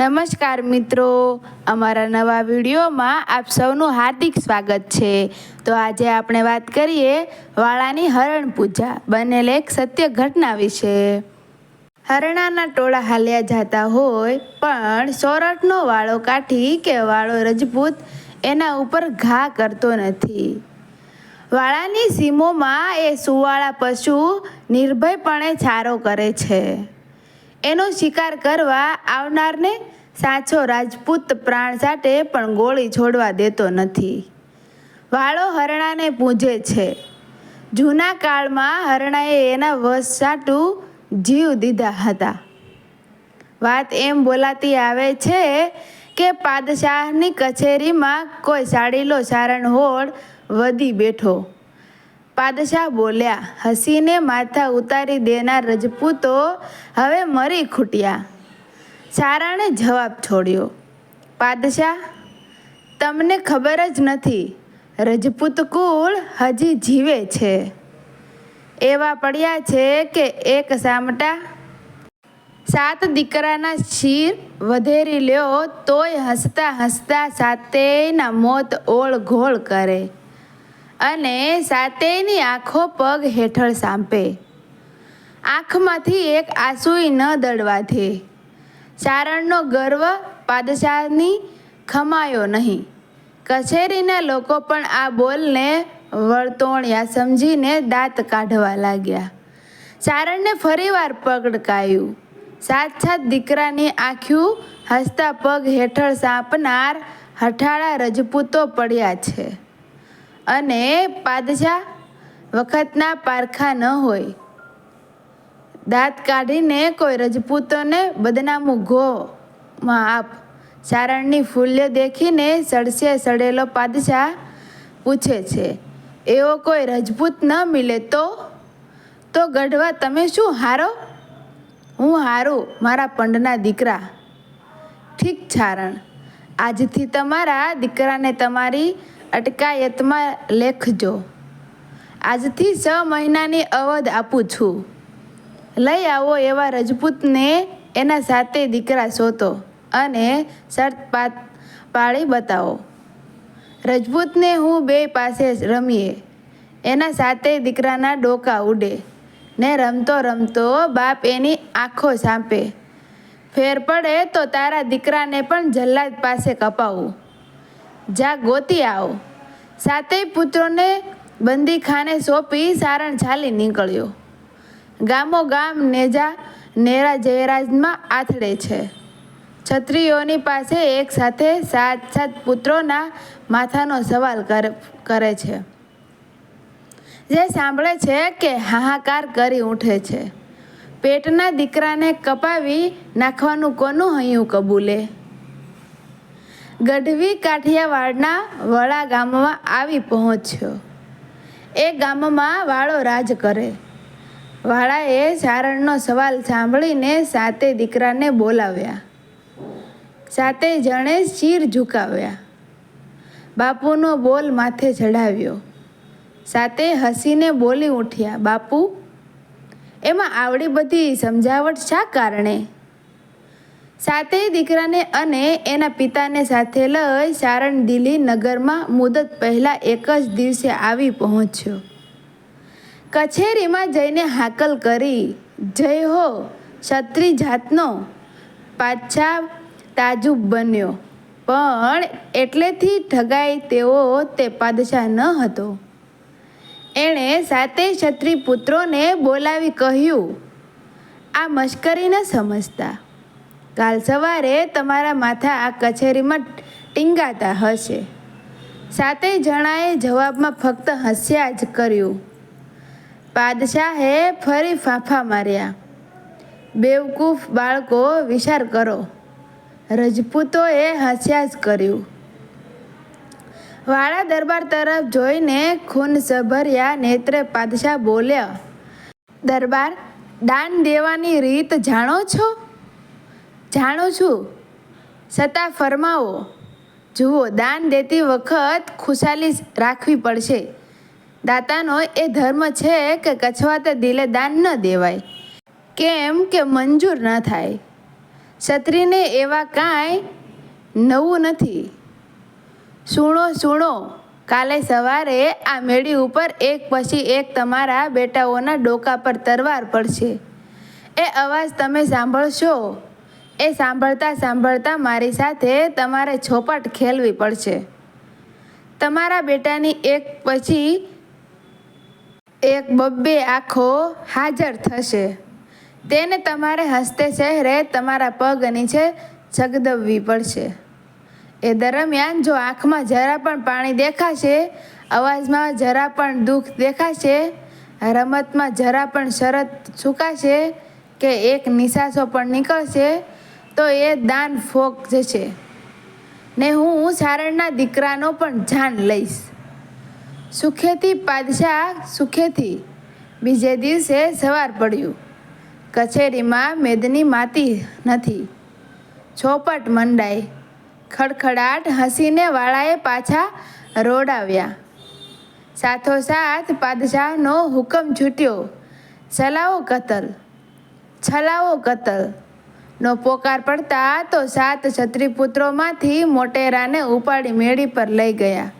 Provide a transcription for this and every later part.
નમસ્કાર મિત્રો. અમારા નવા વિડીયોમાં આપ સૌનું હાર્દિક સ્વાગત છે. તો આજે આપણે વાત કરીએ વાળાની હરણ પૂજા બનેલ એક સત્ય ઘટના વિશે. હરણાના ટોળા હાલ્યા જતા હોય પણ સોરઠનો વાળો કાઠી કે વાળો રજપૂત એના ઉપર ઘા કરતો નથી. વાળાની સીમોમાં એ સુવાળા પશુ નિર્ભયપણે ચારો કરે છે. એનો શિકાર કરવા આવનારને સાચો રાજપૂત પ્રાણ સાથે પણ ગોળી છોડવા દેતો નથી. વાળો હરણાને પૂજે છે. જૂના કાળમાં હરણાએ એના વશ સાટું જીવ દીધા હતા. વાત એમ બોલાતી આવે છે કે પાદશાહની કચેરીમાં કોઈ સાડીલો સારણ હોડ વધી બેઠો. પાદશાહ બોલ્યા, હસીને માથા ઉતારી દેનાર રજપૂતો હવે મરી ખૂટ્યા. સારાણે જવાબ છોડ્યો, પાદશાહ, તમને ખબર જ નથી, રજપૂત કુળ હજી જીવે છે. એવા પડ્યા છે કે એક સામટા સાત દીકરાના શીર વધેરી લ્યો, તોય હસતા હસતા સાતેના મોત ઓળ ઘોળ કરે. અને સાતેયની આંખો પગ હેઠળ સાંપે. આંખમાંથી એક આંસુય ન દળવાથી ચારણનો ગર્વ પાદશાહની ખમાયો નહીં. કચેરીના લોકો પણ આ બોલને વળતોણ્યા સમજીને દાંત કાઢવા લાગ્યા. ચારણને ફરીવાર પકડકાયું સાત સાત દીકરાની આંખ્યું હસતા પગ હેઠળ સાંપનાર હઠાળા રજપૂતો પડ્યા છે. અને પાદજા વખતના પારખા ન હોય. દાંત કાઢીને કોઈ રજપૂતોને બદનામું ઘોમાં આપ ચારણની ફૂલ્ય દેખીને સડસે સડેલો પાદશાહ પૂછે છે, એવો કોઈ રજપૂત ન મિલે તો? તો ગઢવા તમે શું હારો? હું હારું, મારા પંડના દીકરા. ઠીક, ચારણ. આજથી તમારા દીકરાને તમારી અટકાયતમાં લેખજો. આજથી છ મહિનાની અવધ આપું છું. લઈ આવો એવા રજપૂતને એના સાથે દીકરા શોધો અને શરત પાત પાળી બતાવો. રજપૂતને હું બે પાસે રમીએ. એના સાથે દીકરાના ડોકા ઉડે. ને રમતો રમતો બાપ એની આંખો સાંપે. ફેર પડે તો તારા દીકરાને પણ જલ્લાદ પાસે કપાવું. જા ગોતી આવો. સાતેય પુત્રોને બંદીખાને સોંપી સારણ ચાલી નીકળ્યો. ગામો ગામ નેજા નેરા જયરાજમાં આથડે છે. છત્રીઓની પાસે એક સાથે સાત સાત પુત્રોના માથાનો સવાલ કરે છે. જે સાંભળે છે કે હાહાકાર કરી ઉઠે છે. પેટના દીકરાને કપાવી નાખવાનું કોનું હૈયું કબૂલે? ગઢવી કાઠિયાવાડના વડા ગામમાં આવી પહોંચ્યો. એ ગામમાં વાળો રાજ કરે. વાળાએ ચારણનો સવાલ સાંભળીને સાતે દીકરાને બોલાવ્યા. સાતે જણે શીર ઝુકાવ્યા. બાપુનો બોલ માથે ચઢાવ્યો. સાતે હસીને બોલી ઉઠ્યા, બાપુ, એમાં આવડી બધી સમજાવટ શા કારણે? સાતેય દીકરાને અને એના પિતાને સાથે લઈ સારણ દિલ્હી નગરમાં મુદત પહેલાં એક જ દિવસે આવી પહોંચ્યો. કચેરીમાં જઈને હાકલ કરી, જય હો, ક્ષત્રિય જાતનો પાછા તાજુબ બન્યો. પણ એટલેથી ઠગાય તેવો તે પાદશાહ ન હતો. એણે સાતેય ક્ષત્રિય પુત્રોને બોલાવી કહ્યું, આ મશ્કરી ન સમજતા. કાલ સવારે તમારા માથા આ કચેરીમાં ટીંગાતા હશે. સાતેય જણાએ જવાબમાં ફક્ત હસ્યા જ કર્યું. પાદશાહે ફરી ફાંફા માર્યા. બેવકૂફ બાળકો, વિચાર કરો. રજપૂતોએ હસ્યા જ કર્યું. વાળા દરબાર તરફ જોઈને ખૂન સભર્યા નેત્રે પાદશાહ બોલ્યા, દરબાર, દાન દેવાની રીત જાણો છો? જાણું છું? છતાં ફરમાવો. જુઓ, દાન દેતી વખત ખુશાલી રાખવી પડશે. દાતાનો એ ધર્મ છે કે કછવાતે દિલે દાન ન દેવાય. કેમ કે મંજૂર ન થાય. છત્રીને એવા કાંઈ નવું નથી. સુણો સુણો, કાલે સવારે આ મેળી ઉપર એક પછી એક તમારા બેટાઓના ડોકા પર તરવાર પડશે. એ અવાજ તમે સાંભળશો. એ સાંભળતા સાંભળતા મારી સાથે તમારે ચોપાટ ખેલવી પડશે. તમારા બેટાની એક પછી એક બબ્બે આંખો હાજર થશે. તેને તમારે હસ્તે ચહેરે તમારા પગ નીચે જગદવવી પડશે. એ દરમિયાન જો આંખમાં જરા પણ પાણી દેખાશે, અવાજમાં જરા પણ દુઃખ દેખાશે, રમતમાં જરા પણ શરત ચૂકાશે કે એક નિશાસો પણ નીકળશે તો એ દાન ફોક જશે ને હું સારણના દીકરાનો પણ જાન લઈશ. સુખેથી પાદશાહ સુખેથી બીજે દિવસે સવાર પડ્યું. કચેરીમાં મેદની માતી નથી. ચોપટ મંડાઈ ખડખડાટ હસીને વાળાએ પાછા રોડાવ્યા. સાથોસાથ પાદશાહનો હુકમ છૂટ્યો. ચલાવો કતલ. છલાવો કતલ. નો પોકાર પડતા તો સાત છત્રીપુત્રોમાંથી મોટેરાને ઉપાડી મેળી પર લઈ ગયા.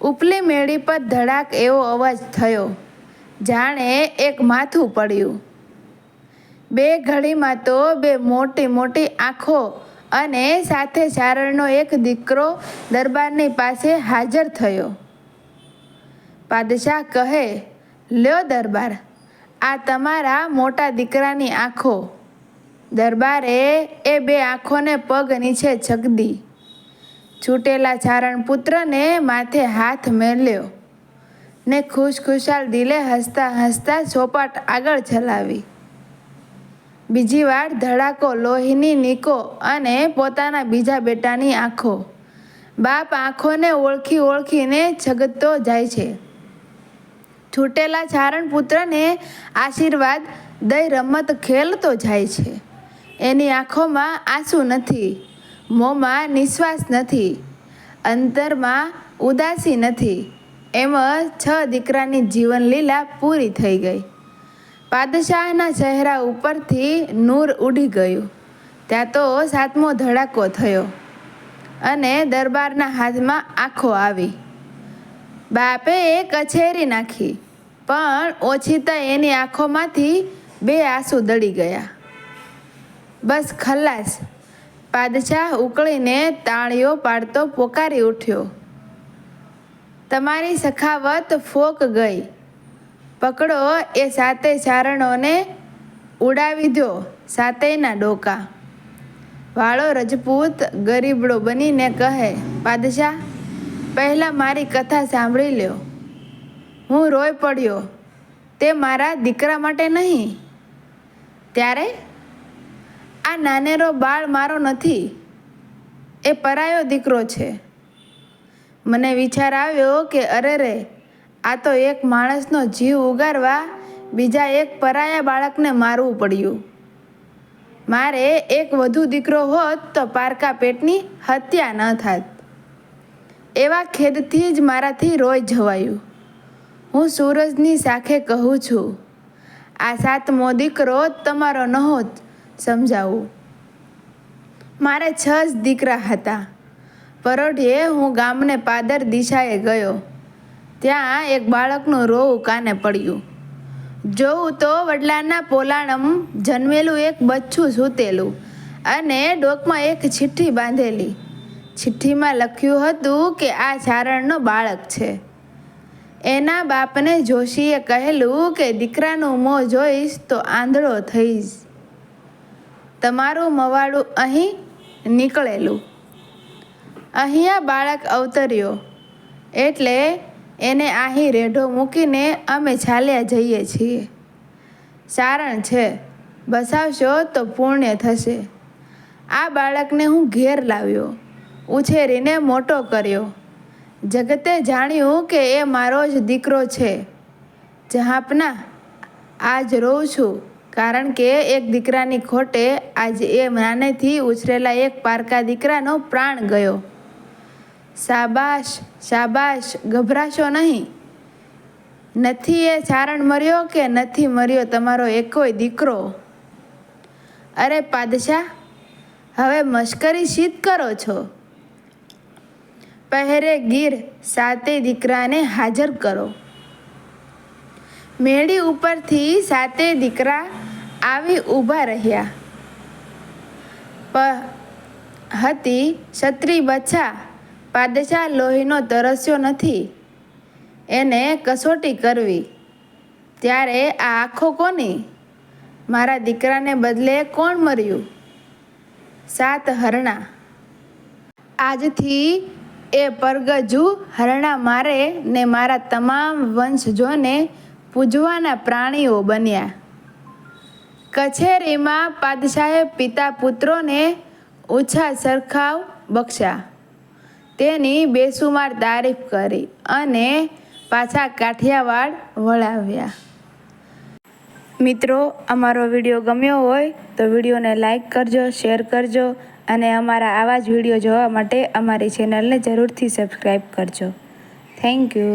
ઉપલી મેળી પર ધડાક એવો અવાજ થયો. જાણે એક માથું પડ્યું. બે ઘડીમાં તો બે મોટી મોટી આંખો અને સાથે ચારણનો એક દીકરો દરબારની પાસે હાજર થયો. પાદશાહ કહે, લ્યો દરબાર, આ તમારા મોટા દીકરાની આંખો. દરબારે એ બે આંખોને પગ નીચે છગદી છૂટેલા ચારણ પુત્રને માથે હાથ મેલ્યો ને ખુશ ખુશાલ દિલે હસતા હસતા ચોપાટ આગળ ચલાવી. બીજી વાર ધડાકો લોહીની નીકો અને પોતાના બીજા બેટાની આંખો. બાપ આંખોને ઓળખી ઓળખીને છગતતો જાય છે. છૂટેલા ચારણ પુત્રને આશીર્વાદ, દઈ રમત ખેલતો જાય છે. એની આંખોમાં આંસુ નથી, મોંમાં નિશ્વાસ નથી, અંતરમાં ઉદાસી નથી. એમ છ દીકરાની જીવનલીલા પૂરી થઈ ગઈ. પાદશાહના ચહેરા ઉપરથી નૂર ઉડી ગયું. ત્યાં તો સાતમો ધડાકો થયો અને દરબારના હાથમાં આંખો આવી. બાપે એ કચેરી નાખી, પણ ઓછીતા એની આંખોમાંથી બે આંસુ દળી ગયા. બસ ખલ્લાસ પાદશાહ ઉકળીને તાળીઓ પાડતો પોકારી ઉઠ્યો. તમારી સખાવત ફોક ગઈ. પકડો એ સાતે ચારણોને ઉડાવી દો સાતેયના ડોકા. વાળો રજપૂત ગરીબડો બનીને કહે, પાદશાહ, પહેલાં મારી કથા સાંભળી લ્યો. હું રોઈ પડ્યો. તે મારા દીકરા માટે નહીં? ત્યારે આ નાનેરો બાળ મારો નથી. એ પરાયો દીકરો છે. મને વિચાર આવ્યો કે અરે રે, આ તો એક માણસનો જીવ ઉગારવા બીજા એક પરાયા બાળકને મારવું પડ્યું. મારે એક વધુ દીકરો હોત તો પારકા પેટની હત્યા ન થાત. એવા ખેદથી જ મારાથી રોઈ જવાયું. હું સૂરજની સાખે કહું છું, આ સાતમો દીકરો તમારો નહોત. સમજાવું. મારે છ જ દીકરા હતા. પરોઢીએ હું ગામને પાદર દિશાએ ગયો. ત્યાં એક બાળકનું રોવું કાને પડ્યું. જોઉં તો વડલાના પોલાણમ જન્મેલું એક બચ્છું સૂતેલું અને ડોકમાં એક ચિઠ્ઠી બાંધેલી. ચિઠ્ઠીમાં લખ્યું હતું કે આ ચારણનો બાળક છે. એના બાપને જોશીએ કહેલું કે દીકરાનું મોં જોઈશ તો આંધળો થઈશ. તમારું મવાડું અહીં નીકળેલું. અહીંયા બાળક અવતર્યો. એટલે એને અહીં રેઢો મૂકીને અમે ચાલ્યા જઈએ છીએ. સારણ છે, બસાવશો તો પુણ્ય થશે. આ બાળકને હું ઘેર લાવ્યો, ઉછેરીને મોટો કર્યો. જગતે જાણ્યું કે એ મારો જ દીકરો છે. જહાપના, આજ રોઉં છું. કારણ કે એક દીકરાની ખોટે આજે એ નાનેથી ઉછરેલા એક પારકા દીકરાનો પ્રાણ ગયો. શાબાશ શાબાશ, ગભરાશો નહીં. નથી એ ચારણ મર્યો કે નથી મર્યો તમારો એકોય દીકરો? અરે પાદશાહ, હવે મશ્કરી શીત કરો છો? પહેરે ગીર સાતે દીકરાને હાજર કરો. મેળી ઉપરથી સાતે દીકરા આવી ઊભા રહ્યા. પ હતી છત્રી બચ્છા પાદશાહ લોહીનો તરસ્યો નથી. એને કસોટી કરવી. ત્યારે આ આંખો કોની? મારા દીકરાને બદલે કોણ મર્યું? સાત હરણા. આજથી એ પરગજુ હરણા મારે ને મારા તમામ વંશજોને પૂજવાના પ્રાણીઓ બન્યા. કછેરીમાં પાદશાહે પિતા પુત્રોને ઓછા સરખાવ બક્ષા. તેની બેસુમાર તારીફ કરી અને પાછા કાઠિયાવાડ વળાવ્યા. મિત્રો, અમારો વીડિયો ગમ્યો હોય તો વિડીયોને લાઈક કરજો, શેર કરજો અને અમારા આવા જ વીડિયો જોવા માટે અમારી ચેનલને જરૂરથી સબસ્ક્રાઈબ કરજો. Thank you.